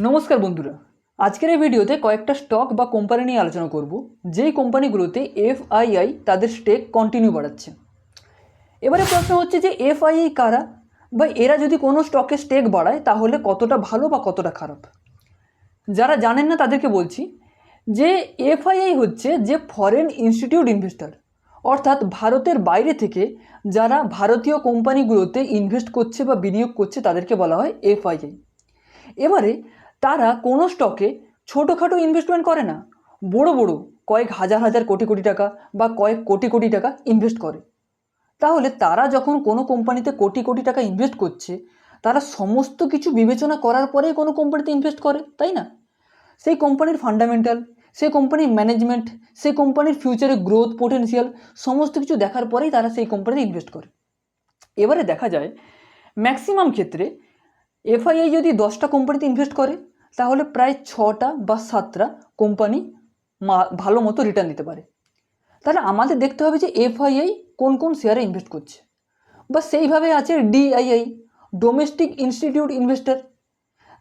নমস্কার বন্ধুরা। আজকের এই ভিডিওতে কয়েকটা স্টক বা কোম্পানি নিয়ে আলোচনা করব। যেই কোম্পানিগুলোতে এফআইআই তাদের স্টেক কন্টিনিউ বাড়াচ্ছে। এবারে প্রশ্ন হচ্ছে যে এফআইআই কারা? বা এরা যদি কোনো স্টকে স্টেক বাড়ায়, তাহলে কতটা ভালো বা কতটা খারাপ? যারা জানেন না, তাদেরকে বলছি যে এফআইআই হচ্ছে যে ফরেন ইনস্টিটিউট ইনভেস্টর অর্থাৎ ভারতের বাইরে থেকে যারা ভারতীয় কোম্পানিগুলোতে ইনভেস্ট করছে বা বিনিয়োগ করছে, তাদেরকে বলা হয় এফআইআই এবারে তারা কোনো স্টকে ছোটোখাটো ইনভেস্টমেন্ট করে না। বড় বড় কয়েক হাজার হাজার কোটি কোটি টাকা বা কয়েক কোটি কোটি টাকা ইনভেস্ট করে। তাহলে তারা যখন কোনো কোম্পানিতে কোটি কোটি টাকা ইনভেস্ট করছে, তারা সমস্ত কিছু বিবেচনা করার পরেই কোনো কোম্পানিতে ইনভেস্ট করে, তাই না? সেই কোম্পানির ফান্ডামেন্টাল সেই কোম্পানির ম্যানেজমেন্ট সেই কোম্পানির ফিউচারে গ্রোথ পোটেন্সিয়াল সমস্ত কিছু দেখার পরেই তারা সেই কোম্পানিতে ইনভেস্ট করে। এবারে দেখা যায় ম্যাক্সিমাম ক্ষেত্রে এফআইআই যদি দশটা কোম্পানিতে ইনভেস্ট করে তাহলে প্রায় ছটা বা সাতটা কোম্পানি ভালো মতো রিটার্ন দিতে পারে। তাহলে আমাদের দেখতে হবে যে এফআইআই কোন কোন শেয়ারে ইনভেস্ট করছে। বা সেইভাবে আছে ডিআইআই ডোমেস্টিক ইনস্টিটিউট ইনভেস্টার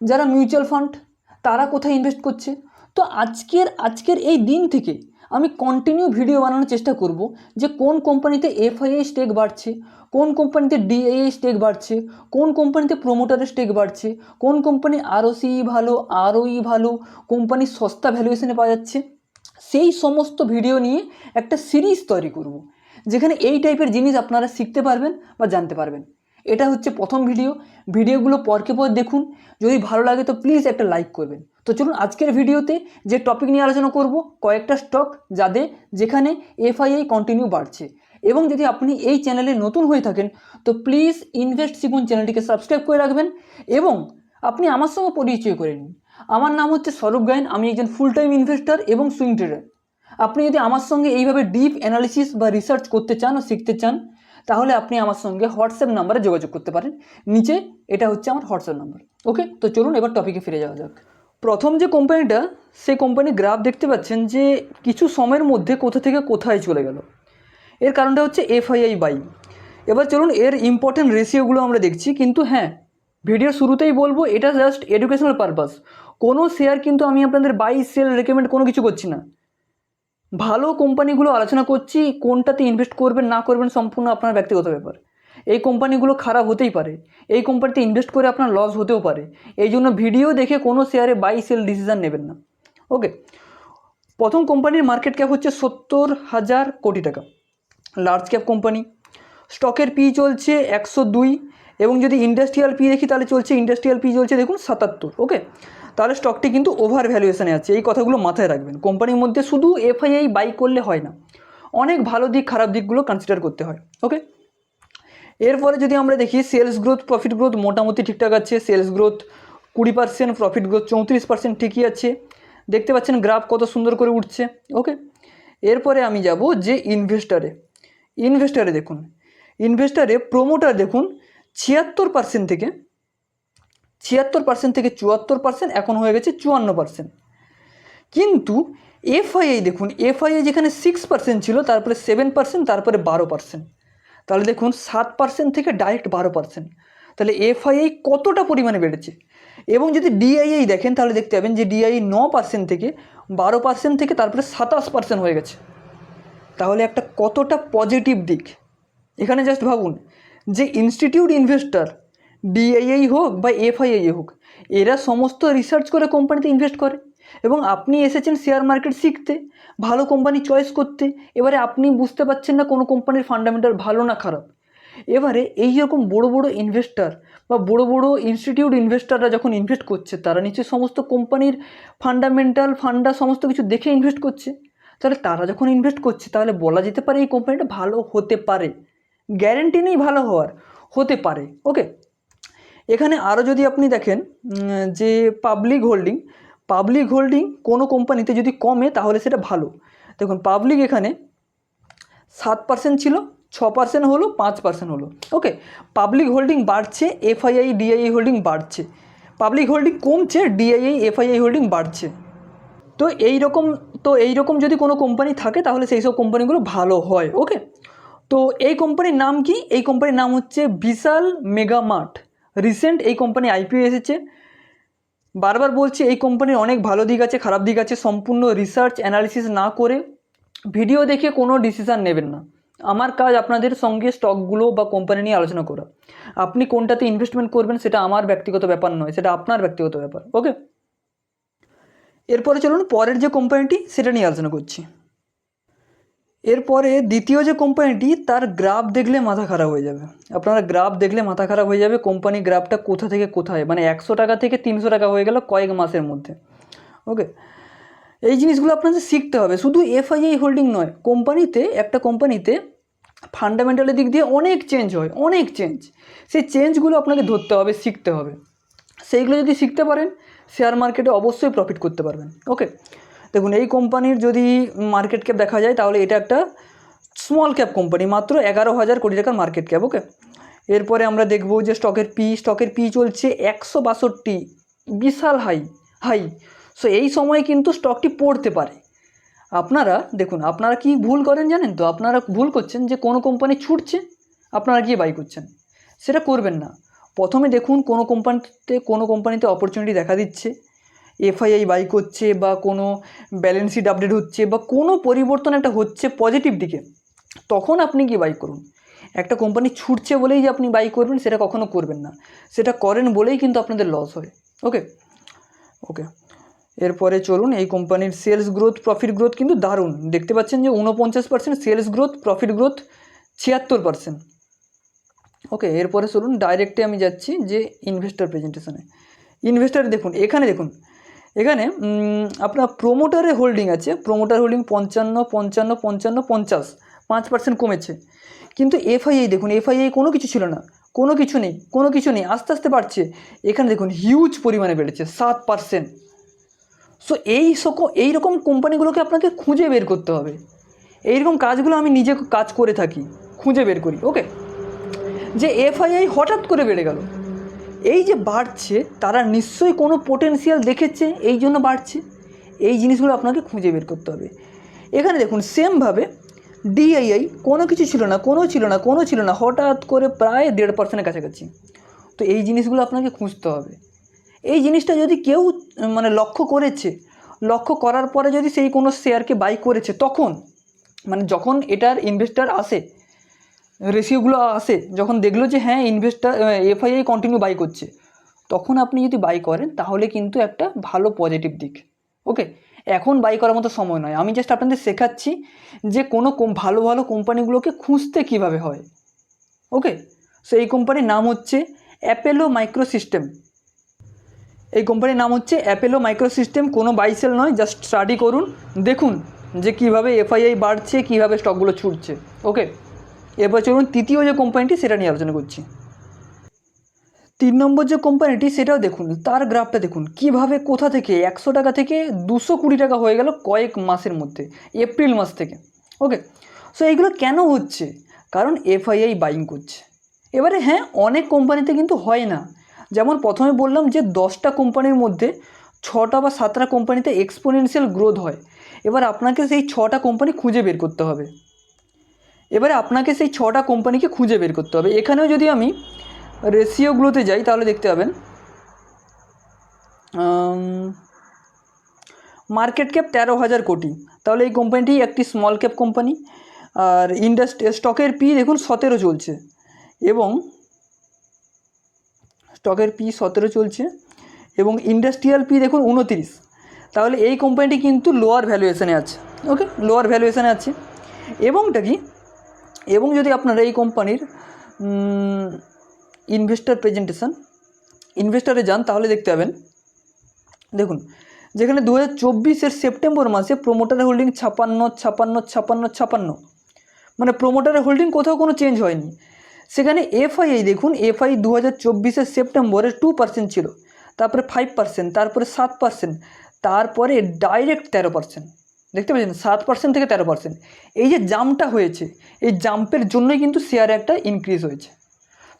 যারা মিউচুয়াল ফান্ড তারা কোথায় ইনভেস্ট করছে। তো আজকের আজকের এই দিন থেকে আমি কন্টিনিউ ভিডিও বানানোর চেষ্টা করব যে কোন কোম্পানিতে এফআইআই স্টেক বাড়ছে, কোন কোম্পানিতে ডিআইআই স্টেক বাড়ছে, কোন কোম্পানিতে প্রোমোটারের স্টেক বাড়ছে, কোন কোম্পানি আরওসি ভালো আরওই ভালো কোম্পানি সস্তা ভ্যালুয়েশনে পাওয়া যাচ্ছে। সেই সমস্ত ভিডিও নিয়ে একটা সিরিজ তৈরি করব, যেখানে এই টাইপের জিনিস আপনারা শিখতে পারবেন বা জানতে পারবেন। এটা হচ্ছে প্রথম ভিডিও ভিডিওগুলো পরকে পর দেখুন। যদি ভালো লাগে তো প্লিজ একটা লাইক করবেন। তো চলুন আজকের ভিডিওতে যে টপিক নিয়ে আলোচনা করব, কয়েকটা স্টক যাদের যেখানে এফআইআই কন্টিনিউ বাড়ছে। এবং যদি আপনি এই চ্যানেলে নতুন হয়ে থাকেন, তো প্লিজ ইনভেস্ট শিখুন চ্যানেলটিকে সাবস্ক্রাইব করে রাখবেন এবং আপনি আমার সঙ্গে পরিচয় করে নিন। আমার নাম হচ্ছে স্বরূপ গায়ন, আমি একজন ফুল টাইম ইনভেস্টর এবং সুইং ট্রেডার আপনি যদি আমার সঙ্গে এইভাবে ডিপ অ্যানালিসিস বা রিসার্চ করতে চান ও শিখতে চান, তাহলে আপনি আমার সঙ্গে হোয়াটসঅ্যাপ নাম্বারে যোগাযোগ করতে পারেন। নিচে এটা হচ্ছে আমার হোয়াটসঅ্যাপ নাম্বার। ওকে, তো চলুন এবার টপিকে ফিরে যাওয়া যাক। প্রথম যে কোম্পানিটা, সেই কোম্পানি গ্রাফ দেখতে পাচ্ছেন যে কিছু সময়ের মধ্যে কোথা থেকে কোথায় চলে গেল। এর কারণটা হচ্ছে এফআইআই বাই। এবার চলুন এর ইম্পর্টেন্ট রেশিওগুলো আমরা দেখছি, কিন্তু হ্যাঁ ভিডিও শুরুতেই বলব, এটা জাস্ট এডুকেশনাল পারপাস কোনো শেয়ার কিন্তু আমি আপনাদের বাই সেল রেকমেন্ড কোনো কিছু করছি না। ভালো কোম্পানিগুলো আলোচনা করছি, কোনটাতে ইনভেস্ট করবেন, না করবেন সম্পূর্ণ আপনার ব্যক্তিগত ব্যাপার। এই কোম্পানিগুলো খারাপ হতেই পারে। এই কোম্পানিতে ইনভেস্ট করে আপনার লস হতেও পারে। এই জন্য ভিডিও দেখে কোনো শেয়ারে বাই সেল ডিসিশান নেবেন না। ওকে প্রথম কোম্পানির মার্কেট ক্যাপ হচ্ছে সত্তর হাজার কোটি টাকা। লার্জ ক্যাপ কোম্পানি স্টকের পি চলছে একশো দুই এবং যদি ইন্ডাস্ট্রিয়াল পি দেখি তাহলে চলছে ইন্ডাস্ট্রিয়াল পি চলছে দেখুন সাতাত্তর। ওকে তাহলে স্টকটি কিন্তু ওভার ভ্যালুয়েশনে আছে। এই কথাগুলো মাথায় রাখবেন। কোম্পানির মধ্যে শুধু এফআইআই বাই করলে হয় না। অনেক ভালো দিক খারাপ দিকগুলো কনসিডার করতে হয়। ওকে এরপরে যদি আমরা দেখি সেলস গ্রোথ প্রফিট গ্রোথ মোটামুটি ঠিকঠাক আছে সেলস গ্রোথ কুড়ি পার্সেন্ট প্রফিট গ্রোথ চৌত্রিশ পার্সেন্ট ঠিকই আছে। দেখতে পাচ্ছেন গ্রাফ কত সুন্দর করে উঠছে ওকে এরপরে আমি যাব যে ইনভেস্টারে ইনভেস্টারে দেখুন ইনভেস্টারে প্রোমোটার দেখুন ছিয়াত্তর পার্সেন্ট থেকে, ছিয়াত্তর পার্সেন্ট থেকে চুয়াত্তর পার্সেন্ট এখন হয়ে গেছে চুয়ান্ন পার্সেন্ট কিন্তু এফআইআই দেখুন এফআইআই যেখানে সিক্স পার্সেন্ট ছিল, তারপরে সেভেন পার্সেন্ট তারপরে বারো পার্সেন্ট তাহলে দেখুন সাত পার্সেন্ট থেকে ডাইরেক্ট বারো পার্সেন্ট তাহলে এফআইআই কতটা পরিমাণে বেড়েছে? এবং যদি ডিআইআই দেখেন, তাহলে দেখতে পাবেন যে ডিআই ন পার্সেন্ট থেকে বারো পার্সেন্ট থেকে তারপরে সাতাশ পার্সেন্ট হয়ে গেছে। তাহলে একটা কতটা পজিটিভ দিক? এখানে জাস্ট ভাবুন যে ইনস্টিটিউট ইনভেস্টর ডিআইআই হোক বা এফআইআই হোক, এরা সমস্ত রিসার্চ করে কোম্পানিতে ইনভেস্ট করে। এবং আপনি এসেছেন শেয়ার মার্কেট শিখতে, ভালো কোম্পানি চয়েস করতে, এবারে আপনি বুঝতে পারছেন না কোনো কোম্পানির ফান্ডামেন্টাল ভালো না খারাপ। এবারে এই রকম বড় বড় ইনভেস্টার বা বড় বড় ইনস্টিটিউট ইনভেস্টাররা যখন ইনভেস্ট করছে, তারা নিশ্চয়ই সমস্ত কোম্পানির ফান্ডামেন্টাল ফান্ডা সমস্ত কিছু দেখে ইনভেস্ট করছে। তাহলে তারা যখন ইনভেস্ট করছে, তাহলে বলা যেতে পারে এই কোম্পানিটা ভালো হতে পারে। গ্যারেন্টি নেই ভালো হওয়ার, হতে পারে ওকে এখানে আরও যদি আপনি দেখেন যে পাবলিক হোল্ডিং পাবলিক হোল্ডিং কোনো কোম্পানিতে যদি কমে, তাহলে সেটা ভালো। দেখুন পাবলিক এখানে সাত পার্সেন্ট ছিল, ছ পার্সেন্ট হলো, পাঁচ পার্সেন্ট হলো। ওকে পাবলিক হোল্ডিং বাড়ছে এফআইআই ডিআইআই হোল্ডিং বাড়ছে। পাবলিক হোল্ডিং কমছে ডিআইআই এফআইআই হোল্ডিং বাড়ছে। তো এই রকম, তো এই রকম যদি কোনো কোম্পানি থাকে, তাহলে সেই সব কোম্পানিগুলো ভালো হয়। ওকে তো এই কোম্পানির নাম কি? এই কোম্পানির নাম হচ্ছে বিশাল মেগামার্ট। রিসেন্ট এই কোম্পানি আইপিও এসেছে। বারবার বলছি, এই কোম্পানির অনেক ভালো দিক আছে, খারাপ দিক আছে, সম্পূর্ণ রিসার্চ অ্যানালিসিস না করে ভিডিও দেখে কোনো ডিসিশান নেবেন না। আমার কাজ আপনাদের সঙ্গে স্টকগুলো বা কোম্পানি নিয়ে আলোচনা করা। আপনি কোনটাতে ইনভেস্টমেন্ট করবেন সেটা আমার ব্যক্তিগত ব্যাপার নয়, সেটা আপনার ব্যক্তিগত ব্যাপার ওকে এরপরে চলুন পরের যে কোম্পানিটি সেটা নিয়ে আলোচনা করছি। এরপরে দ্বিতীয় যে কোম্পানিটি তার গ্রাফ দেখলে মাথা খারাপ হয়ে যাবে। আপনারা গ্রাফ দেখলে মাথা খারাপ হয়ে যাবে কোম্পানি গ্রাফটা কোথা থেকে কোথায়? মানে একশো টাকা থেকে তিনশো টাকা হয়ে গেল কয়েক মাসের মধ্যে। ওকে এই জিনিসগুলো আপনাদের শিখতে হবে। শুধু এফআইআই হোল্ডিং নয় কোম্পানিতে একটা কোম্পানিতে ফান্ডামেন্টালের দিক দিয়ে অনেক চেঞ্জ হয়, অনেক চেঞ্জ সেই চেঞ্জগুলো আপনাকে ধরতে হবে, শিখতে হবে। সেইগুলো যদি শিখতে পারেন শেয়ার মার্কেটে অবশ্যই প্রফিট করতে পারবেন। ওকে দেখুন, এই কোম্পানির যদি মার্কেট ক্যাপ দেখা যায়, তাহলে এটা একটা স্মল ক্যাপ কোম্পানি মাত্র এগারো হাজার কোটি টাকার মার্কেট ক্যাপ ওকে এরপরে আমরা দেখব যে স্টকের পি স্টকের পি চলছে একশো বাষট্টি, বিশাল হাই হাই সো এই সময় কিন্তু স্টকটি পড়তে পারে। আপনারা, দেখুন, আপনারা কি ভুল করেন জানেন তো? আপনারা ভুল করছেন যে কোনো কোম্পানি ছুটছে, আপনারা গিয়ে বাই করছেন। সেটা করবেন না। প্রথমে দেখুন, কোনো কোম্পানিতে কোনো কোম্পানিতে অপরচুনিটি দেখা দিচ্ছে। এফআইআই বাই করছে বা কোনো ব্যালেন্স শিট আপডেট হচ্ছে বা কোনো পরিবর্তন একটা হচ্ছে পজিটিভ দিকে, তখন আপনি কি বাই করুন। একটা কোম্পানি ছুটছে বলেই যে আপনি বাই করবেন, সেটা কখনো করবেন না। সেটা করেন বলেই কিন্তু আপনাদের লস হয়। ওকে ওকে এরপরে চলুন, এই কোম্পানির সেলস গ্রোথ প্রফিট গ্রোথ কিন্তু দারুণ। দেখতে পাচ্ছেন যে উনপঞ্চাশ percent sales growth profit growth ছিয়াত্তর পার্সেন্ট ওকে এরপরে চলুন ডাইরেক্টে আমি যাচ্ছি যে ইনভেস্টার প্রেজেন্টেশনে ইনভেস্টার দেখুন, এখানে দেখুন এখানে আপনার প্রোমোটারে হোল্ডিং আছে প্রোমোটার হোল্ডিং পঞ্চান্ন পঞ্চান্ন পঞ্চান্ন, পঞ্চাশ, পাঁচ পার্সেন্ট কমেছে। কিন্তু এফআইআই দেখুন এফআইআই কোনো কিছু ছিল না, কোনো কিছু নেই, কোনো কিছু নেই, আস্তে আস্তে বাড়ছে। এখানে দেখুন হিউজ পরিমাণে বেড়েছে, সাত পার্সেন্ট সো এই সকম এইরকম কোম্পানিগুলোকে আপনাকে খুঁজে বের করতে হবে। এইরকম কাজগুলো আমি নিজে কাজ করে থাকি, খুঁজে বের করি ওকে যে এফআইআই হঠাৎ করে বেড়ে গেল এই যে বাড়ছে, তারা নিশ্চয়ই কোনো পোটেনশিয়াল দেখেছে, এই জন্য বাড়ছে। এই জিনিসগুলো আপনাকে খুঁজে বের করতে হবে। এখানে দেখুন সেমভাবে ডিআইআই কোনো কিছু ছিল না, কোনো ছিল না, কোনো ছিল না, হঠাৎ করে প্রায় দেড় পার্সেন্টের কাছাকাছি। তো এই জিনিসগুলো আপনাকে খুঁজতে হবে। এই জিনিসটা যদি কেউ মানে লক্ষ্য করেছে, লক্ষ্য করার পরে যদি সেই কোনো শেয়ারকে বাই করেছে, তখন মানে যখন এটার ইনভেস্টার আসে রেশিওগুলো আসে, যখন দেখল যে হ্যাঁ ইনভেস্টার এফআইআই কন্টিনিউ বাই করছে, তখন আপনি যদি বাই করেন, তাহলে কিন্তু একটা ভালো পজিটিভ দিক ওকে এখন বাই করার মতো সময় নয়। আমি জাস্ট আপনাদের শেখাচ্ছি যে কোনো ভালো ভালো কোম্পানিগুলোকে খুঁজতে কীভাবে হয় ওকে সো এই কোম্পানির নাম হচ্ছে অ্যাপেলো মাইক্রো সিস্টেম এই কোম্পানির নাম হচ্ছে অ্যাপেলো মাইক্রো সিস্টেম কোনো বাইসেল নয় জাস্ট স্টাডি করুন, দেখুন যে কীভাবে এফআইআই বাড়ছে, কীভাবে স্টকগুলো ছুটছে ওকে এরপর চলুন তৃতীয় যে কোম্পানিটি সেটা নিয়ে আলোচনা করছি। তিন নম্বর যে কোম্পানিটি সেটাও দেখুন, তার গ্রাফটা দেখুন, কীভাবে কোথা থেকে একশো টাকা থেকে দুশো কুড়ি টাকা হয়ে গেল কয়েক মাসের মধ্যে, এপ্রিল মাস থেকে ওকে সো এইগুলো কেন হচ্ছে? কারণ এফআইআই বাইং করছে। এবারে হ্যাঁ অনেক কোম্পানিতে কিন্তু হয় না। যেমন প্রথমে বললাম যে দশটা কোম্পানির মধ্যে ছটা বা সাতটা কোম্পানিতে এক্সপোনেনশিয়াল গ্রোথ হয়। এবার আপনাকে সেই ছটা কোম্পানি খুঁজে বের করতে হবে। এবারে আপনাকে সেই ছটা কোম্পানিকে খুঁজে বের করতে হবে। এখানেও যদি আমি রেশিওগুলোতে যাই, তাহলে দেখতে পাবেন মার্কেট ক্যাপ তেরো হাজার কোটি। তাহলে এই কোম্পানিটি একটি স্মল ক্যাপ কোম্পানি, আর ইন্ডাস্ট্রি স্টকের পি দেখুন সতেরো চলছে। এবং স্টকের পি সতেরো চলছে, এবং ইন্ডাস্ট্রিয়াল পি দেখুন উনতিরিশ। তাহলে এই কোম্পানিটি কিন্তু লোয়ার ভ্যালুয়েশনে আছে ওকে লোয়ার ভ্যালুয়েশনে আছে। এবংটা কি? এবং যদি আপনারা এই কোম্পানির ইনভেস্টার প্রেজেন্টেশন ইনভেস্টারে যান, তাহলে দেখতে পাবেন। দেখুন, যেখানে দু হাজার সেপ্টেম্বর মাসে প্রোমোটারের হোল্ডিং ছাপান্ন ছাপান্ন ছাপান্ন ছাপান্ন। মানে প্রোমোটারের হোল্ডিং কোথাও কোনো চেঞ্জ হয়নি। সেখানে এফআইআই দেখুন এফআই দু হাজার চব্বিশের সেপ্টেম্বরে টু পার্সেন্ট ছিল, তারপরে ফাইভ পার্সেন্ট তারপরে সাত পার্সেন্ট তারপরে ডাইরেক্ট তেরো পার্সেন্ট দেখতে পাচ্ছেন, সাত পার্সেন্ট থেকে তেরো পার্সেন্ট এই যে জাম্পটা হয়েছে, এই জাম্পের জন্যই কিন্তু শেয়ারে একটা ইনক্রিজ হয়েছে।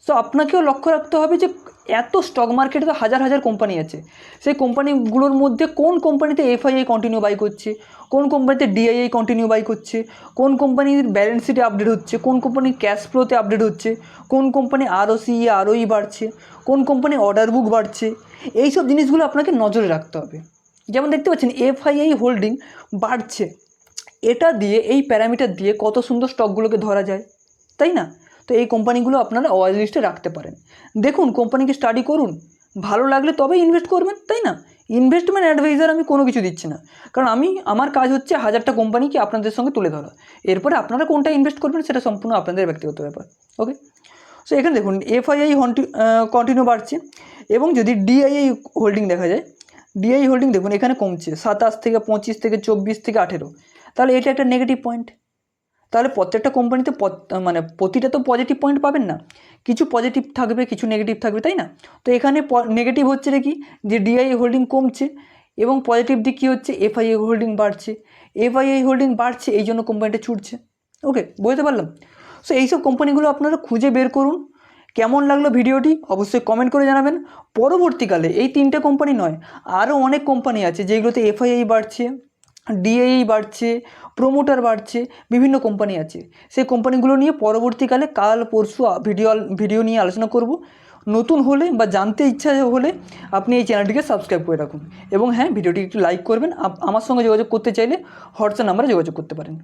সো আপনাকেও লক্ষ্য রাখতে হবে যে, এত স্টক মার্কেটে তো হাজার হাজার কোম্পানি আছে। সেই কোম্পানিগুলোর মধ্যে কোন কোম্পানিতে এফআইআই কন্টিনিউ বাই করছে, কোন কোম্পানিতে ডিআইআই কন্টিনিউ বাই করছে, কোন কোম্পানির ব্যালেন্স শিটে আপডেট হচ্ছে, কোন কোম্পানির ক্যাশ ফ্লোতে আপডেট হচ্ছে, কোন কোম্পানি আরওসি আরওই বাড়ছে, কোন কোম্পানি অর্ডার বুক বাড়ছে এই সব জিনিসগুলো আপনাকে নজরে রাখতে হবে। যেমন দেখতে পাচ্ছেন এফআইআই হোল্ডিং বাড়ছে। এটা দিয়ে, এই প্যারামিটার দিয়ে কত সুন্দর স্টকগুলোকে ধরা যায়, তাই না? তো এই কোম্পানিগুলো আপনারা ওয়াচ লিস্টে রাখতে পারেন। দেখুন কোম্পানিকে স্টাডি করুন। ভালো লাগলে তবেই ইনভেস্ট করবেন, তাই না? ইনভেস্টমেন্ট অ্যাডভাইজার আমি কোনো কিছু দিচ্ছি না। কারণ আমি, আমার কাজ হচ্ছে হাজারটা কোম্পানিকে আপনাদের সঙ্গে তুলে ধরা। এরপরে আপনারা কোনটা ইনভেস্ট করবেন সেটা সম্পূর্ণ আপনাদের ব্যক্তিগত ব্যাপার ওকে সো এখানে দেখুন এফআইআই কন্টিনিউ বাড়ছে। এবং যদি ডিআইআই হোল্ডিং দেখা যায় ডিআই হোল্ডিং দেখুন, এখানে কমছে। সাতাশ থেকে পঁচিশ থেকে চব্বিশ থেকে আঠেরো। তাহলে এটা একটা নেগেটিভ পয়েন্ট তাহলে প্রত্যেকটা কোম্পানিতে মানে প্রতিটা তো পজিটিভ পয়েন্ট পাবেন না। কিছু পজিটিভ থাকবে, কিছু নেগেটিভ থাকবে, তাই না? তো এখানে নেগেটিভ হচ্ছে কি? যে ডিআই হোল্ডিং কমছে এবং পজিটিভ দিক কী হচ্ছে? এফআইআই হোল্ডিং বাড়ছে। এফআইআই হোল্ডিং বাড়ছে, এই জন্য কোম্পানিটা ছুটছে। ওকে বুঝতে পারলাম? সো এইসব কোম্পানিগুলো আপনারা খুঁজে বের করুন। কেমন লাগল ভিডিওটি অবশ্যই কমেন্ট করে জানাবেন। পরবর্তীকালে এই তিনটে কোম্পানি নয়, আরও অনেক কোম্পানি আছে যেগুলোতে এফআইআই বাড়ছে ডিএই বাড়ছে প্রোমোটার বাড়ছে, বিভিন্ন কোম্পানি আছে। সেই কোম্পানিগুলো নিয়ে পরবর্তীকালে কাল পরশু ভিডিও ভিডিও নিয়ে আলোচনা করব। নতুন হলে বা জানতে ইচ্ছা হলে আপনি এই চ্যানেলটিকে সাবস্ক্রাইব করে রাখুন। এবং হ্যাঁ ভিডিওটি একটু লাইক করবেন। আমার সঙ্গে যোগাযোগ করতে চাইলে হোয়াটসঅ্যাপ নাম্বারে যোগাযোগ করতে পারেন।